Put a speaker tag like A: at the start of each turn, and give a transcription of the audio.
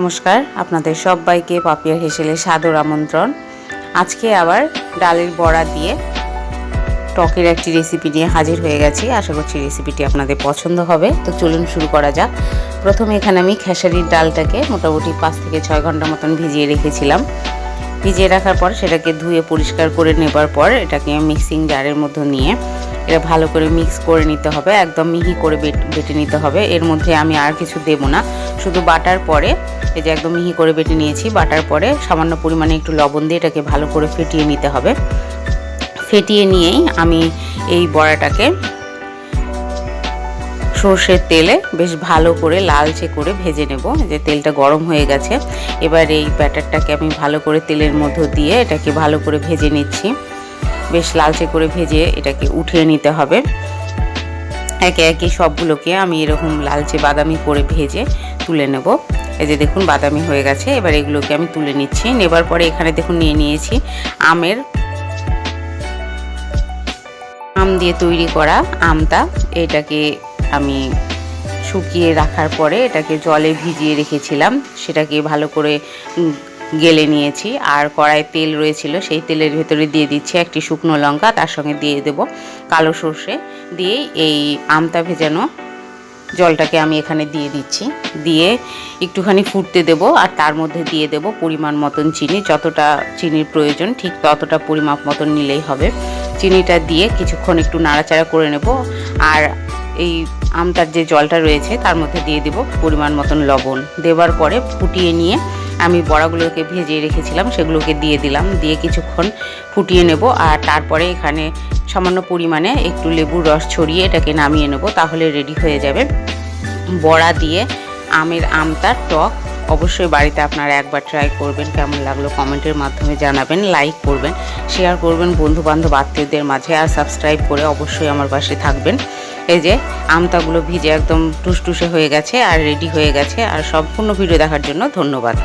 A: নমস্কার, আপনাদের সবাইকে পাপিয়ার হেসেলে সাদর আমন্ত্রণ। আজকে আবার ডালের বড়া দিয়ে টকের একটি রেসিপি নিয়ে হাজির হয়ে গেছি। আশা করছি রেসিপিটি আপনাদের পছন্দ হবে। তো চলুন শুরু করা যাক। প্রথমে এখানে আমি খেসারির ডালটাকে মোটামুটি পাঁচ থেকে ছয় ঘণ্টা মতন ভিজিয়ে রেখেছিলাম। ভিজিয়ে রাখার পর সেটাকে ধুয়ে পরিষ্কার করে নেবার পর এটাকে মিক্সিং জারের মধ্যে নিয়ে এটা ভালো করে মিক্স করে নিতে হবে, একদম মিহি করে বেট- নিতে হবে। এর মধ্যে আমি আর কিছু দেব না, শুধু বাটার পরে, এই যে একদম মিহি করে বেটে নিয়েছি, বাটার পরে সামান্য পরিমাণে একটু লবণ দিয়ে এটাকে ভালো করে ফেটিয়ে নিতে হবে। ফেটিয়ে নিয়েই আমি এই বড়াটাকে সর্ষের তেলে বেশ ভালো করে লালচে করে ভেজে নেব যে তেলটা গরম হয়ে গেছে। এবার এই ব্যাটারটাকে আমি ভালো করে তেলের মধ্য দিয়ে এটাকে ভালো করে ভেজে নিচ্ছি। বেশ লালচে করে ভেজে এটাকে উঠিয়ে নিতে হবে। একে একে সবগুলোকে আমি এরকম লালচে বাদামি করে ভেজে তুলে নেব। এই যে দেখুন, বাদামি হয়ে গেছে। এবার এগুলোকে আমি তুলে নিচ্ছি। নেবার পরে এখানে দেখুন, নিয়ে নিয়েছি আমের আম দিয়ে তৈরি করা আমটা। এটাকে আমি শুকিয়ে রাখার পরে এটাকে জলে ভিজিয়ে রেখেছিলাম। সেটাকে ভালো করে গেলে নিয়েছি। আর কড়ায় তেল রয়েছিল, সেই তেলের ভেতরে দিয়ে দিচ্ছি একটি শুকনো লঙ্কা, তার সঙ্গে দিয়ে দেব কালো সর্ষে। দিয়েই এই আমটা ভেজানো জলটাকে আমি এখানে দিয়ে দিচ্ছি। দিয়ে একটুখানি ফুটতে দেব আর তার মধ্যে দিয়ে দেব পরিমাণ মতন চিনি। যতটা চিনির প্রয়োজন, ঠিক ততটা পরিমাপ মতন নিলেই হবে। চিনিটা দিয়ে কিছুক্ষণ একটু নাড়াচাড়া করে নেব। আর এই আমটার যে জলটা রয়েছে, তার মধ্যে দিয়ে দেব পরিমাণ মতন লবণ। দেওয়ার পরে ফুটিয়ে নিয়ে আমি বড়াগুলোকে ভেজে রেখেছিলাম, সেগুলোকে দিয়ে দিলাম। দিয়ে কিছুক্ষণ ফুটিয়ে নেব আর তারপরে এখানে সামান্য পরিমাণে একটু লেবুর রস ছড়িয়ে এটাকে নামিয়ে নেব, তাহলে রেডি হয়ে যাবে। বড়া দিয়ে আমের আমতার টক, অবশ্যই বাড়িতে আপনারা একবার ট্রাই করবেন, কেমন লাগল কমেন্টের মাধ্যমে জানাবেন লাইক করবেন শেয়ার করবেন বন্ধু বান্ধব আত্মীয়দের মাঝে আর সাবস্ক্রাইব করে অবশ্যই আমার পাশে থাকবেন। এই যে আমতাগুলো ভিজে একদম টুসটুসে হয়ে গেছে আর রেডি হয়ে গেছে, আর সম্পূর্ণ ভিডিও দেখার জন্য ধন্যবাদ।